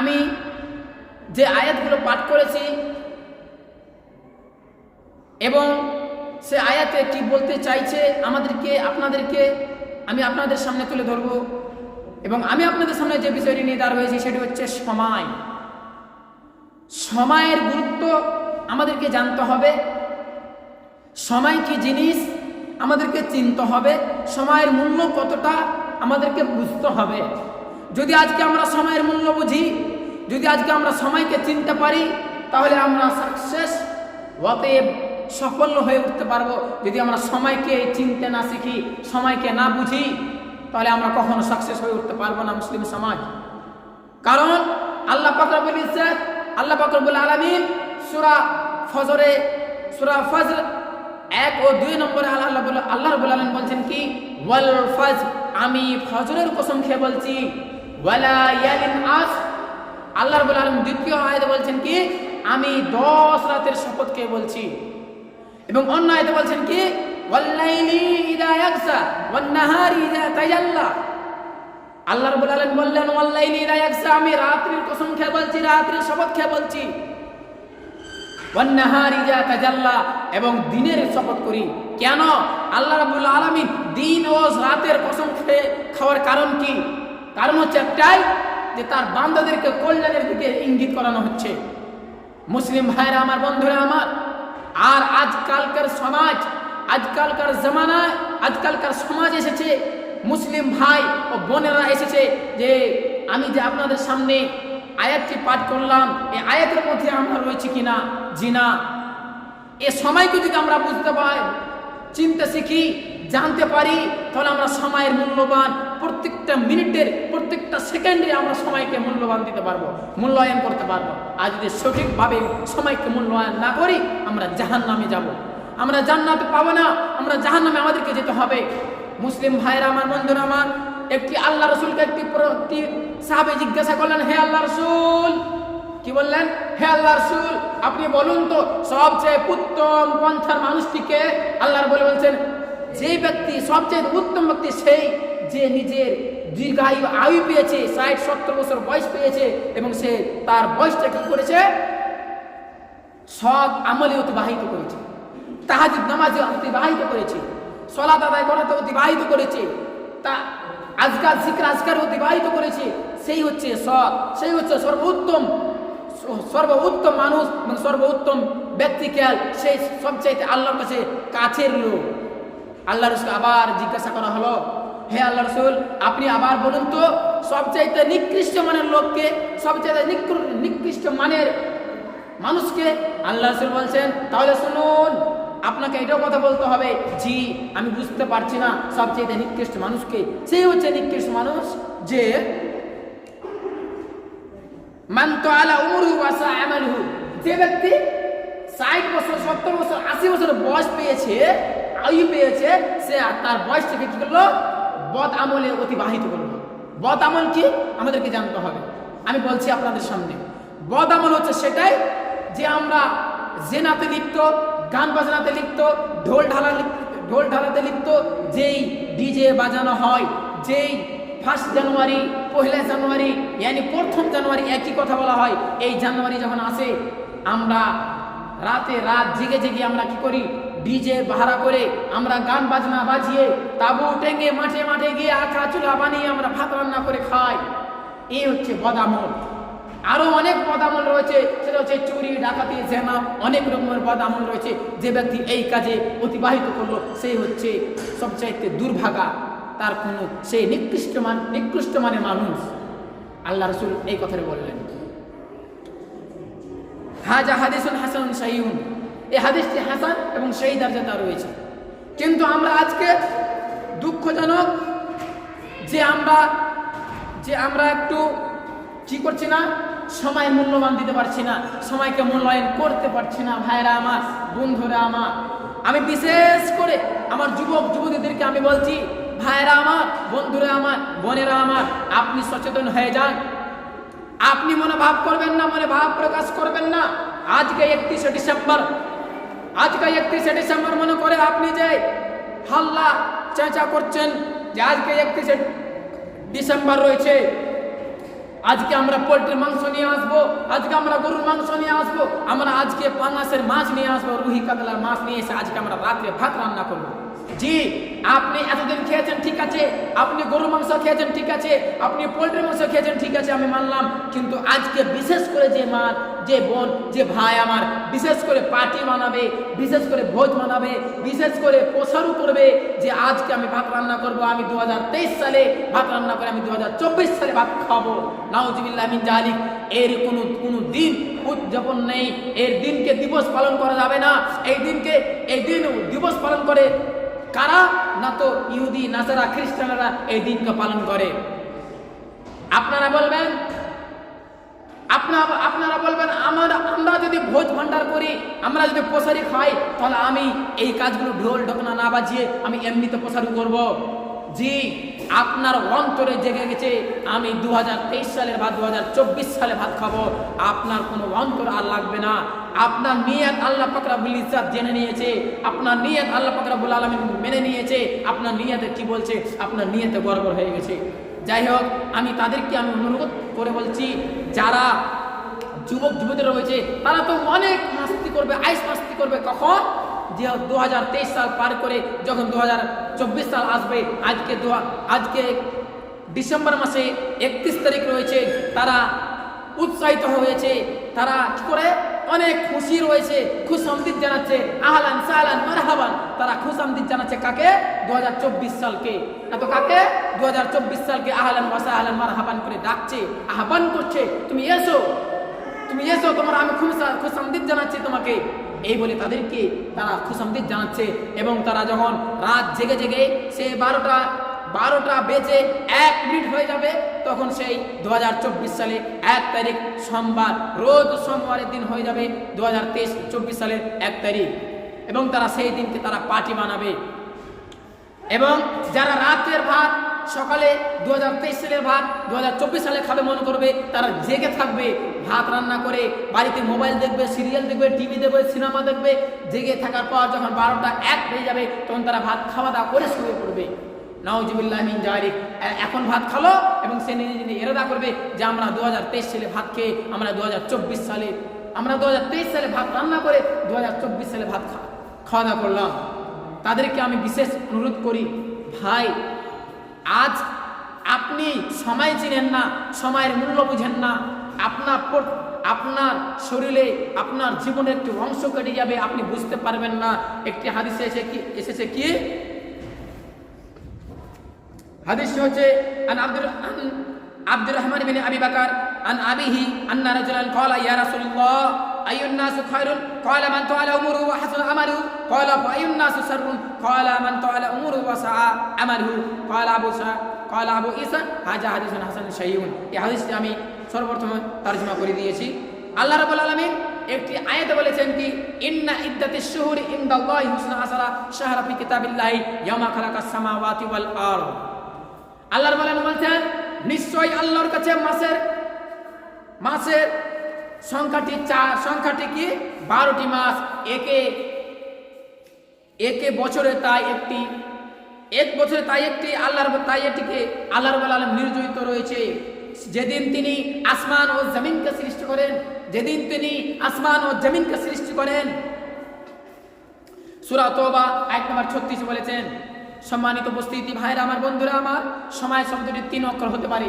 আমি যে আয়াতগুলো পাঠ করেছি এবং সে আয়াতে কি বলতে চাইছে আমাদেরকে, আপনাদেরকে আমি আপনাদের সামনে তুলে ধরব। এবং আমি আপনাদের সামনে যে বিষয়টি নিয়ে দাঁড় হয়েছি সেটি হচ্ছে সময়। সময়ের গুরুত্ব আমাদেরকে জানতে হবে। সময় কি জিনিস আমাদেরকে চিনতে হবে। সময়ের মূল্য কতটা আমাদেরকে বুঝতে হবে। যদি আজকে আমরা সময়ের মূল্য বুঝি, যদি আজকে আমরা সময়কে চিনতে পারি, তাহলে আমরা সাকসেস অতএব সফল হয়ে উঠতে পারব। যদি আমরা সময়কে চিনতে না শিখি, সময়কে না বুঝি, তাহলে আমরা কখনো সাকসেস হয়ে উঠতে পারব না মুসলিম সমাজ। কারণ আল্লাহ পাকরাবুল ইজ্জাত, আল্লাহ পাকরাবুল আলামিন সুরা ফজরে, সুরা ফজর এক ও দুই নম্বরে আল্লাহ আল্লাহ বলে আল্লাহ রাব্বুল আলামিন বলছেন কি, ওয়াল ফজ আমি ফজরের কসম খেয়ে বলছি আল্লাহ রাব্বুল আলামিন দ্বিতীয় আয়াতে বলছেন কি? আমি 10 রাতের শপথ খেয়ে বলছি। এবং অন্য আয়াতে বলছেন কি? আল্লাহ রাব্বুল আলামিন বললেন ওয়াল্লাইলি আমি রাত্রির কসম খেয়ে বলছি। রাত্রির শপথ খেয়ে বলছি এবং দিনের শপথ করি। কেন? আল্লাহ রাব্বুল আলামিন দিন ও রাতের কসম খেয়ে খাওয়ার কারণ কি? কারণ হচ্ছে একটাই যে তার বান্দাদেরকে কল্যাণের দিকে ইঙ্গিত করানো হচ্ছে। মুসলিম ভাইরা আমার, বন্ধুরা আমার, আর আজকালকার সমাজ, আজকালকার জামানায়, আজকালকার সমাজ এসেছে। মুসলিম ভাই ও বোনেরা এসেছে যে আমি যে আপনাদের সামনে আয়াতটি পাঠ করলাম এই আয়াতের মধ্যে আমরা রয়েছে কিনা? জি না। এ সময়কে যদি আমরা বুঝতে পারি চিনতে শিখি, জানতে পারি, তাহলে আমরা সময়ের মূল্যবান প্রত্যেকটা মিনিটের প্রত্যেকটা সেকেন্ডে আমরা সময়কে মূল্যবান দিতে পারব, মূল্যায়ন করতে পারব। আর যদি সঠিকভাবে সময়কে মূল্যায়ন না করি, আমরা জাহান নামে যাব। আমরা জান্নাতে পাবো না, আমরা জাহান নামে আমাদেরকে যেতে হবে। মুসলিম ভাইরা আমার বন্ধুরা, আমার একটি আল্লাহ রসুলকে একটি প্রতি সাহাবে জিজ্ঞাসা করলেন, হে আল্লাহ রসুল? কি বললেন? হে আল্লাহ রসুল, আপনি বলুন তো, সবচেয়ে উত্তম পন্থার মানুষটিকে? আল্লাহর বলে বলছেন, যে ব্যক্তি, সবচেয়ে উত্তম ব্যক্তি সেই যে নিজের দীর্ঘায়ু আয়ু পেয়েছে, ষাট, সত্তর বছর বয়স পেয়েছে, এবং সে তার বয়সটা কি করেছে? সৎ আমলে অতিবাহিত করেছে। তাহাজিদ নামাজে অতিবাহিত করেছে। সলাত আদায় করাতে অতিবাহিত করেছে। তা আজকাল শিখর আজকার অতিবাহিত করেছে। সেই হচ্ছে সৎ, সেই হচ্ছে সর্বোত্তম সর্বোত্তম মানুষ এবং সর্বোত্তম ব্যক্তি ব্যক্তিকে সেই সবচাইতে আল্লাহর কাছে কাছের লোক। আল্লাহ রসুল আবার জিজ্ঞাসা করা হলো হে আল্লাহ রসুল, আপনি আবার বলুন তো, সবচাইতে নিকৃষ্ট মানের লোককে, সবচাইতে নিকৃষ্ট মানের মানুষকে আল্লাহ রসুল বলছেন, তাহলে শুনুন, আপনাকে এটাও কথা বলতে হবে, জি, আমি বুঝতে পারছি না সবচেয়ে নিকৃষ্ট মানুষকে সেই হচ্ছে নিকৃষ্ট মানুষ যে যে ব্যক্তি ষাট বছর, সত্তর বছর, আশি বছর বয়স পেয়েছে, আয়ু পেয়েছে, সে তার বয়সটাকে কি করল? বদ আমলে অতিবাহিত করল বদ আমল কি? আমাদেরকে জানতে হবে। আমি বলছি আপনাদের সামনে। বদ আমল হচ্ছে সেটাই যে আমরা জেনাতে লিপ্ত, গান বাজনাতে লিপ্ত, ঢোল ঢালা ঢোল ঢালাতে লিপ্ত, যেই ডিজে বাজানো হয়, যেই ফার্স্ট জানুয়ারি পয়লা জানুয়ারি, ইয়ানি প্রথম জানুয়ারি একই কথা বলা হয়। এই জানুয়ারি যখন আসে, আমরা রাতে রাত জেগে জেগে আমরা কি করি? ডিজে ভাড়া করে আমরা গান বাজনা বাজিয়ে তাবু টেঙ্গে মাঠে মাঠে গিয়ে আখা চুলা বানিয়ে আমরা ভাত রান্না করে খাই। এই হচ্ছে বদামল। আরও অনেক পদামল রয়েছে, সেটা হচ্ছে চুরি, ডাকাতি, জেনা, অনেক রকমের পদামল রয়েছে। যে ব্যক্তি এই কাজে অতিবাহিত করল সেই হচ্ছে সবচাইতে দুর্ভাগা। তার কোনো সেই নিকৃষ্ট মান, নিকৃষ্ট মানের মানুষ। আল্লাহ রসুল এই কথাটা বললেন। হাজা হাদিসুন হাসান সাহিউন এই হাদিসটি হাসান এবং সেই দরজাটা রয়েছে। কিন্তু আমরা আজকে দুঃখজনক যে আমরা যে আমরা একটু কি করছি না, সময় মূল্যবান দিতে পারছি না, সময়কে মূল্যায়ন করতে পারছি না ভাইরা আমার, বন্ধুরা আমার। আমি বিশেষ করে আমার যুবক, যুবতীদেরকে আমি বলছি ভাইরা আমার, বন্ধুরা আমার, বোনেরা আমার, আপনি সচেতন হয়ে যান। আপনি মনে ভাব করবেন না মনে ভাব প্রকাশ করবেন না। আজকে একত্রিশে ডিসেম্বর আজকে একত্রিশে ডিসেম্বর মনে করে আপনি যে হাল্লা চেঁচা করছেন যে আজকে একত্রিশে ডিসেম্বর রয়েছে, আজকে আমরা পোলট্রির মাংস নিয়ে আসব, আজকে আমরা গরুর মাংস নিয়ে আসব, আমরা আজকে পানাসের মাছ নিয়ে আসব, রুহি কাতলার মাছ নিয়ে এসে আজকে আমরা রাত্রে ভাত রান্না করব। জি, আপনি এতদিন খেয়েছেন, ঠিক আছে। আপনি গরু মাংস খেয়েছেন, ঠিক আছে। আপনি পোল্ট্রি মাংস খেয়েছেন, ঠিক আছে, আমি মানলাম। কিন্তু আজকে বিশেষ করে যে মা, যে বোন, যে ভাই আমার, বিশেষ করে পার্টি মানাবে, বিশেষ করে ভোজ মানাবে, বিশেষ করে প্রসারও করবে যে আজকে আমি ভাত রান্না করব, আমি দু হাজার তেইশ সালে ভাত রান্না করে আমি দু হাজার চব্বিশ সালে ভাত খাব। নাউজুবিল্লাহ মিন জালিক। এর কোনো কোনো দিন উদযাপন নেই। এর দিনকে দিবস পালন করা যাবে না। এই দিনকে, এই দিন দিবস পালন করে কারা? না তো ইহুদি, নাসারা, খ্রিস্টানরা এই দিনকে পালন করে। আপনারা বলবেন আপনারা আপনারা বলবেন, আমার, আমরা যদি ভোজ ভান্ডার করি, আমরা যদি প্রসারি খাই, তাহলে আমি এই কাজগুলো ঢোল, ঢোকনা না বাজিয়ে আমি এমনিতে প্রসারি করব। জি। আপনার অন্তরে জেগে গেছে, আমি দু হাজার তেইশ সালের বা দু হাজার চব্বিশ সালে ভাত খাব। আপনার কোনো অন্তর আর লাগবে না। আপনার নিয়ত আল্লাহ পাকরাবুল ইজ্জাত জেনে নিয়েছে। আপনার নিয়ত আল্লাহ পাকরাবুল আলমিন মেনে নিয়েছে। আপনার নিয়তে কি বলছে? আপনার নিয়তে গড়বড় হয়ে গেছে। যাই হোক, আমি তাদেরকে আমি অনুরোধ করে বলছি, যারা যুবক যুবতী রয়েছে, তারা তো অনেক মাস্তি করবে, আইস মাস্তি করবে। কখন? যে দু হাজার তেইশ সাল পার করে যখন দু হাজার চব্বিশ সাল আসবে, আজকে দু- আজকে ডিসেম্বর মাসে একত্রিশ তারিখ রয়েছে, তারা উৎসাহিত হয়েছে, তারা কি করে? অনেক খুশি রয়েছে খুশামদিদ জানাচ্ছে, আহলান সাহলান মারহাবান, তারা খুশামদিদ জানাচ্ছে কাকে? দু হাজার চব্বিশ সালকে। এত কাকে? দু হাজার চব্বিশ সালকে আহলান ওয়াসা আহলান মারহাবান করে ডাকছে, আহ্বান করছে, তুমি এসো তুমি এসো, তোমার আমি খুশা- খুশামদিদ জানাচ্ছি তোমাকে। এই বলে তাদেরকে তারা খুশামদিদ জানাচ্ছে এবং তারা যখন রাত জেগে জেগে সে বারোটা বারোটা বেজে এক মিনিট হয়ে যাবে, তখন সেই দু হাজার চব্বিশ সালে এক তারিখ সোমবার, রোজ সোমবারের দিন হয়ে যাবে দু হাজার তেইশ সালের এক তারিখ। এবং তারা সেই দিনকে তারা পার্টি বানাবে। এবং যারা রাতের ভাত সকালে দু হাজার তেইশ সালের ভাত দু হাজার চব্বিশ সালে খাবে মনে করবে, তারা জেগে থাকবে, ভাত রান্না করে বাড়িতে মোবাইল দেখবে, সিরিয়াল দেখবে, টিভি দেখবে, সিনেমা দেখবে, জেগে থাকার পর যখন বারোটা এক হয়ে যাবে, তখন তারা ভাত খাওয়া দাওয়া করে শুয়ে পড়বে। নাউজুবিল্লাহ মিন এখন ভাত খালো এবং সে নিজে নিজে এরাদা করবে যে আমরা দু হাজার তেইশ সালে ভাত খেয়ে আমরা দু হাজার চব্বিশ সালে, আমরা দু হাজার তেইশ সালে ভাত রান্না করে দু হাজার চব্বিশ সালে ভাত খাওয়া দাওয়া করলাম। তাদেরকে আমি বিশেষ অনুরোধ করি, ভাই আজ আপনি সময় চিনেন না, সময়ের মূল্য বুঝেন না আপনার আপনার শরীরে, আপনার জীবনের একটি অংশ কেটে যাবে, আপনি বুঝতে পারবেন না। একটি হাদিসে এসে কি এসেছে কি? হাদিস হচ্ছে, আন আব্দুর আন আব্দুর রহমান বিন আবি বাকার, আন আবিহি আন্না রাজুলান ক্বালা ইয়া রাসূলুল্লাহ। আইয়ুন নাসু খায়রুন ক্বালা মান তাআলা উমরুহু ওয়া হাসানা আমালুহু ক্বালা ফা আইয়ুন নাসু শাররুন ক্বালা মান তাআলা উমরুহু ওয়া সাআ আমালুহু ক্বালা আবু সা ক্বালা আবু ঈসা হাজা হাদিসুন হাসান শাইউন এই হাদিসটি আমি সর্বপ্রথম তরজমা করে দিয়েছি। আল্লাহ রাব্বুল আলামিন একটি আয়াতে বলেছেন কি, ইন্না ইদ্দাতিশ শুহুরি ইনদাল্লাহি হুসনা আসারা শাহরা ফি কিতাবিল্লাহি ইয়ামা খালাকাস সামাওয়াতি ওয়াল আরদ. আল্লাহর বলেন বলছেন, নিশ্চয়ই আল্লাহর কাছে মাসের মাসের সংখ্যাটি চার, সংখ্যাটি কি? বারোটি মাস। একে একে বছরে তাই একটি, এক বছরে তাই একটি, আল্লাহর তাই এটিকে আল্লাহর আলম নির্জয়িত রয়েছে। যেদিন তিনি আসমান ও জমিনকে সৃষ্টি করেন, যেদিন তিনি আসমান ও জমিনকে সৃষ্টি করেন। সুরা তোবা এক নম্বর ছত্রিশ বলেছেন, সম্মানিত উপস্থিতি ভাইরা, আমার বন্ধুরা, আমার সময় শব্দটি তিন অক্ষর হতে পারে।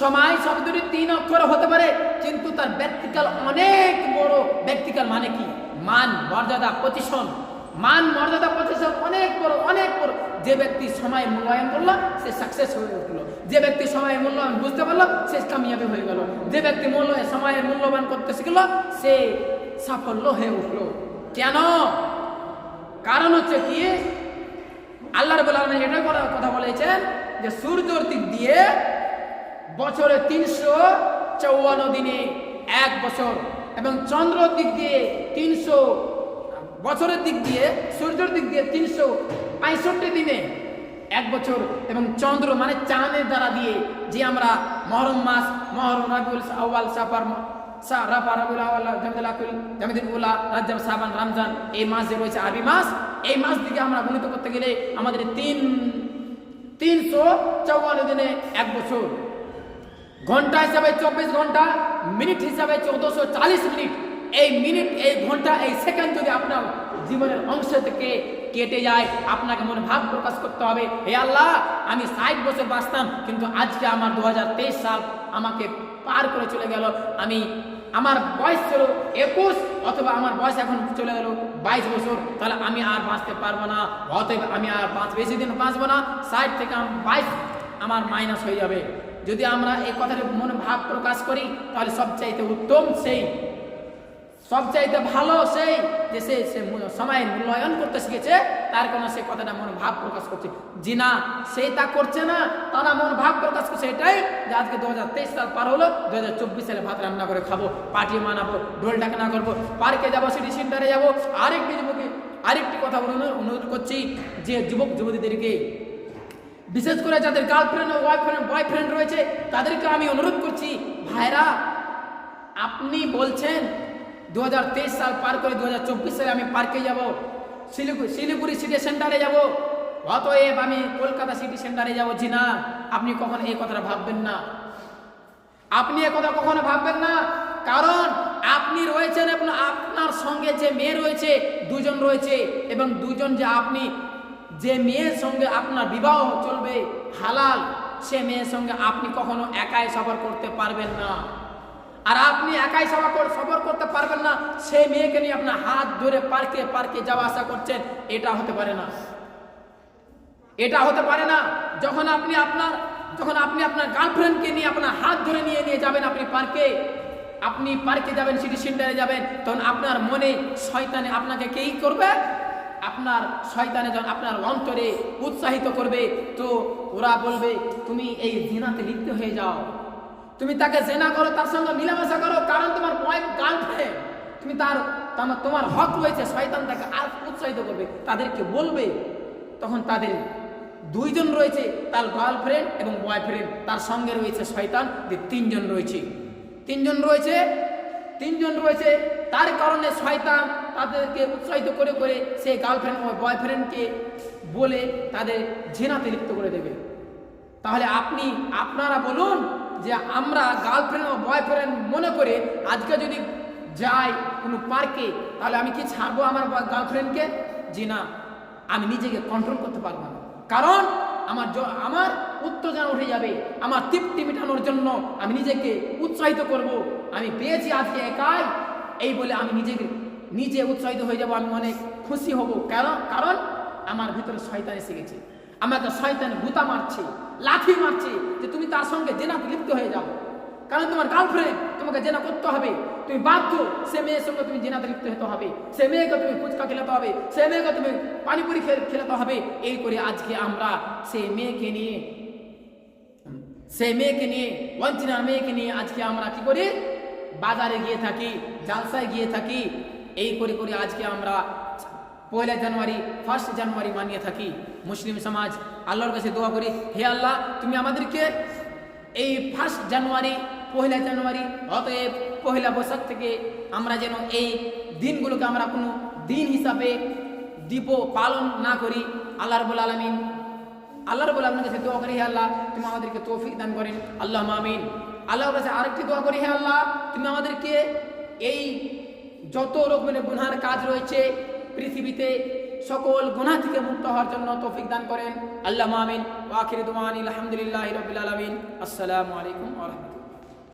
সময় শব্দটি তিন অক্ষর হতে পারে, কিন্তু তার ব্যক্তিকাল অনেক বড়। ব্যক্তিকাল মানে কি? মান, মর্যাদা প্রতিশন মান, মর্যাদা প্রতিশন অনেক বড় অনেক বড়। যে ব্যক্তি সময় মূল্যায়ন করল, সে সাকসেস হয়ে উঠল। যে ব্যক্তি সময়ের মূল্যায়ন বুঝতে পারল, সে কামিয়াবি হয়ে গেল। যে ব্যক্তি মূল্য সময়ের মূল্যবান করতে শিখলো, সে সাফল্য হয়ে উঠল। কেন? কারণ হচ্ছে কি? আল্লাহ রবুল এটা কথা বলেছেন যে সূর্যর দিক দিয়ে বছরে তিনশো চৌয়ান্ন দিনে এক বছর এবং চন্দ্রর দিক দিয়ে তিনশো, বছরের দিক দিয়ে, সূর্যের দিক দিয়ে তিনশো পঁয়ষট্টি দিনে এক বছর এবং চন্দ্র মানে চাঁদের দ্বারা দিয়ে যে আমরা মহরম মাস, মহরম রাবিউল আউয়াল, সাফার রাফা আউয়াল জামিদুল আকুল জামিদুল উলা রাজ্জাব সাবান, রমজান এই মাস যে রয়েছে আরবি মাস। এই মাস দিকে আমরা গণিত করতে গেলে আমাদের তিন, তিনশো চৌয়ান্ন দিনে এক বছর। ঘণ্টা হিসাবে চব্বিশ ঘণ্টা, মিনিট হিসাবে চৌদ্দশো চালিশ মিনিট। এই মিনিট, এই ঘণ্টা, এই সেকেন্ড যদি আপনার জীবনের অংশ থেকে কেটে যায়, আপনাকে মনে ভাব প্রকাশ করতে হবে, হে আল্লাহ, আমি ষাট বছর বাঁচতাম, কিন্তু আজকে আমার দু হাজার তেইশ সাল আমাকে পার করে চলে গেল। আমি আমার বয়স ছিল একুশ, অথবা আমার বয়স এখন চলে গেল বাইশ বছর, তাহলে আমি আর বাঁচতে পারব না। অতএব আমি আর পাঁচ বেশি দিন বাঁচবো না। ষাট থেকে আমি বাইশ আমার মাইনাস হয়ে যাবে। যদি আমরা এই কথাটি মনে ভাব প্রকাশ করি, তাহলে সবচাইতে উত্তম সেই, সবচাইতে ভালো সেই যে সে সে মূল- সময়ের মূল্যায়ন করতে শিখেছে, তার কারণে সে কথাটা মনে ভাব প্রকাশ করছে। জি না সে তা করছে না তারা মন ভাব প্রকাশ করছে এটাই যে আজকে দু হাজার তেইশ সাল পার হলো দু হাজার চব্বিশ সালে ভাত রান্না করে খাব, পার্টি মানাবো, ঢোল ডাকনা করব, পার্কে যাব, সিটি সেন্টারে যাব, আরেকটি যুবকে আরেকটি কথা বলুন অনুরোধ করছি যে যুবক যুবতীদেরকে বিশেষ করে যাদের গার্লফ্রেন্ড ও বয়ফ্রেন্ড বয়ফ্রেন্ড রয়েছে, তাদেরকে আমি অনুরোধ করছি, ভাইরা, আপনি বলছেন দু হাজার তেইশ সাল পার করে দু হাজার চব্বিশ সালে আমি পার্কে যাব শিলিগুড়ি শিলিগুড়ি সিটি সেন্টারে যাব, অতএব আমি কলকাতা সিটি সেন্টারে যাব। জি না, আপনি কখনো এই কথাটা ভাববেন না। আপনি এ কথা কখনো ভাববেন না, কারণ আপনি রয়েছেন আপনার সঙ্গে যে মেয়ে রয়েছে, দুজন রয়েছে, এবং দুজন যে আপনি যে মেয়ের সঙ্গে আপনার বিবাহ চলবে হালাল, সে মেয়ের সঙ্গে আপনি কখনো একাই সফর করতে পারবেন না। আর আপনি একাই সফর কর- সফর করতে পারবেন না সেই মেয়েকে নিয়ে আপনার হাত ধরে পার্কে পার্কে যাওয়া আসা করছেন, এটা হতে পারে না। এটা হতে পারে না, যখন আপনি আপনার যখন আপনি আপনার গার্লফ্রেন্ডকে নিয়ে আপনার হাত ধরে নিয়ে নিয়ে যাবেন আপনি পার্কে আপনি পার্কে যাবেন সিটি সেন্টারে যাবেন, তখন আপনার মনে শয়তানে আপনাকে কেই করবে? আপনার শয়তানে যখন আপনার অন্তরে উৎসাহিত করবে, তো ওরা বলবে, তুমি এই জিনাতে লিপ্ত হয়ে যাও। তুমি তাকে জেনা করো, তার সঙ্গে মিলামেশা করো, কারণ তোমার ওয়াইফ গার্লফ্রেন্ড। তুমি তার- তোমার হক রয়েছে, শয়তান তাকে আর উৎসাহিত করবে। তাদেরকে বলবে, তখন তাদের দুইজন রয়েছে, তার গার্লফ্রেন্ড এবং বয়ফ্রেন্ড। তার সঙ্গে রয়েছে শয়তান, যে তিনজন রয়েছে। তিনজন রয়েছে তিনজন রয়েছে, তার কারণে শয়তান তাদেরকে উৎসাহিত করে করে সেই গার্লফ্রেন্ড ও বয়ফ্রেন্ডকে বলে তাদের ঝেনাতে লিপ্ত করে দেবে। তাহলে আপনি, আপনারা বলুন যে আমরা গার্লফ্রেন্ড ও বয়ফ্রেন্ড মনে করে আজকে যদি যাই কোনো পার্কে তাহলে আমি কি ছাড়বো আমার গার্লফ্রেন্ডকে যে না, আমি নিজেকে কন্ট্রোল করতে পারব না। কারণ আমার আমার উত্তেজনা উঠে যাবে, আমার তৃপ্তি মেটানোর জন্য আমি নিজেকে উৎসাহিত করব। আমি পেয়েছি আজকে একাই, এই বলে আমি নিজেকে নিজে উৎসাহিত হয়ে যাব, আমি অনেক খুশি হব। কারণ কারণ আমার ভিতরে শয়তান এসে গেছে। আমাকে শয়তান গুতা মারছে লাঠি মারছে যে তুমি তার সঙ্গে জেনাতে লিপ্ত হয়ে যাও। কারণ তোমার গার্লফ্রেন্ড তোমাকে জেনা করতে হবে। তুমি বাধ্য, সে মেয়ের সঙ্গে তুমি জেনাতে লিপ্ত হতে হবে। সে মেয়েকে তুমি ফুচকা খেলাতে হবে। সে মেয়েকে তুমি পানিপুরি খেলাতে হবে। এই করে আজকে আমরা সেই মেয়েকে নিয়ে সেই মেয়েকে নিয়ে ওয়াঞ্চিনার মেয়েকে নিয়ে আজকে আমরা কি করি? বাজারে গিয়ে থাকি, জালসায় গিয়ে থাকি। এই করে করে আজকে আমরা পয়লা জানুয়ারি ফার্স্ট জানুয়ারি মানিয়ে থাকি। মুসলিম সমাজ, আল্লাহর কাছে দোয়া করি, হে আল্লাহ, তুমি আমাদেরকে এই ফার্স্ট জানুয়ারি, পয়লা জানুয়ারি, অতএব পয়লা বৈশাখ থেকে আমরা যেন এই দিনগুলোকে আমরা কোনো দিন হিসাবে দিব, পালন না করি। আল্লাহ রবুল আলমিন আল্লাহর বলে আপনার কাছে দোয়া করি, হে আল্লাহ, তুমি আমাদেরকে তৌফিক দান করেন। আল্লাহ মামিন আল্লাহর কাছে আরেকটি দোয়া করি, হে আল্লাহ, তুমি আমাদেরকে এই যত রকমের গুনার কাজ রয়েছে, পৃথিবীতে সকল গুনাহ থেকে মুক্ত হওয়ার জন্য তৌফিক দান করেন। আল্লাহ মামিন ওয়াখির দুমান আলহামদুলিল্লাহ রবিল আলমিন। আসসালামু আলাইকুম রাহমাতুল্লাহ।